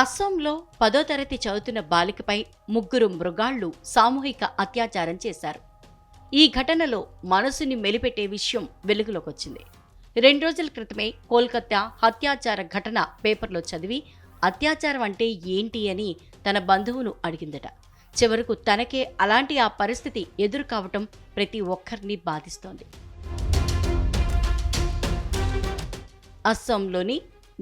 అస్సాంలో పదో తరగతి చదువుతున్న బాలికపై ముగ్గురు మృగాళ్ళు సామూహిక అత్యాచారం చేశారు. ఈ ఘటనలో మనసుని మెలిపెట్టే విషయం వెలుగులోకొచ్చింది. రెండు రోజుల క్రితమే కోల్కతా హత్యాచార ఘటన పేపర్లో చదివి అత్యాచారం అంటే ఏంటి అని తన బంధువును అడిగిందట. చివరకు తనకే అలాంటి ఆ పరిస్థితి ఎదురు కావటం ప్రతి ఒక్కరిని బాధిస్తోంది. అస్సాంలోని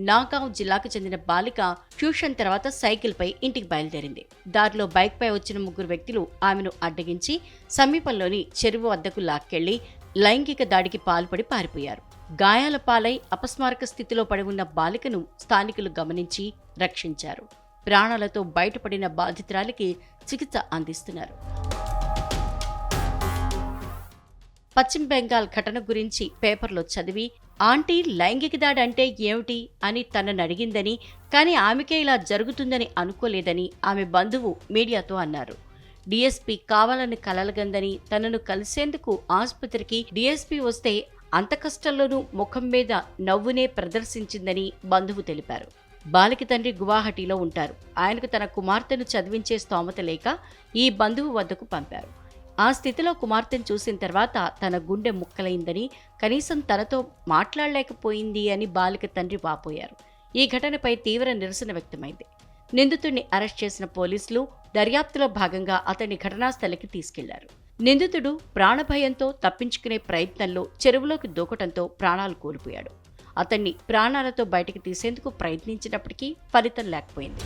నాగావ్ జిల్లాకు చెందిన బాలిక ట్యూషన్ తర్వాత సైకిల్పై ఇంటికి బయలుదేరింది. దారిలో బైక్పై వచ్చిన ముగ్గురు వ్యక్తులు ఆమెను అడ్డగించి సమీపంలోని చెరువు వద్దకు లాక్కెళ్ళి లైంగిక దాడికి పాల్పడి పారిపోయారు. గాయాల పాలై అపస్మారక స్థితిలో పడి ఉన్న బాలికను స్థానికులు గమనించి రక్షించారు. ప్రాణాలతో బయటపడిన బాధితురాలికి చికిత్స అందిస్తున్నారు. పశ్చిమ బెంగాల్ ఘటన గురించి పేపర్లో చదివి ఆంటీ లైంగిక దాడి అంటే ఏమిటి? అని తనను అడిగిందని కానీ ఆమెకే ఇలా జరుగుతుందని అనుకోలేదని ఆమె బంధువు మీడియాతో అన్నారు. డిఎస్పీ కావాలని కలలగందని తనను కలిసేందుకు ఆసుపత్రికి డిఎస్పీ వస్తే అంత కష్టంలోనూ ముఖం మీద నవ్వునే ప్రదర్శించిందని బంధువు తెలిపారు. బాలిక తండ్రి గువాహటిలో ఉంటారు. ఆయనకు తన కుమార్తెను చదివించే స్తోమత లేక ఈ బంధువు వద్దకు పంపారు. ఆ స్థితిలో కుమార్తెను చూసిన తర్వాత తన గుండె ముక్కలైందని కనీసం తనతో మాట్లాడలేకపోయింది అని బాలిక తండ్రి వాపోయారు. ఈ ఘటనపై తీవ్ర నిరసన వ్యక్తమైంది. నిందితుడిని అరెస్ట్ చేసిన పోలీసులు దర్యాప్తులో భాగంగా అతన్ని ఘటనాస్థలికి తీసుకెళ్ళారు. నిందితుడు ప్రాణభయంతో తప్పించుకునే ప్రయత్నంలో చెరువులోకి దూకటంతో ప్రాణాలు కోల్పోయాడు. అతన్ని ప్రాణాలతో బయటకు తీసేందుకు ప్రయత్నించినప్పటికీ ఫలితం లేకపోయింది.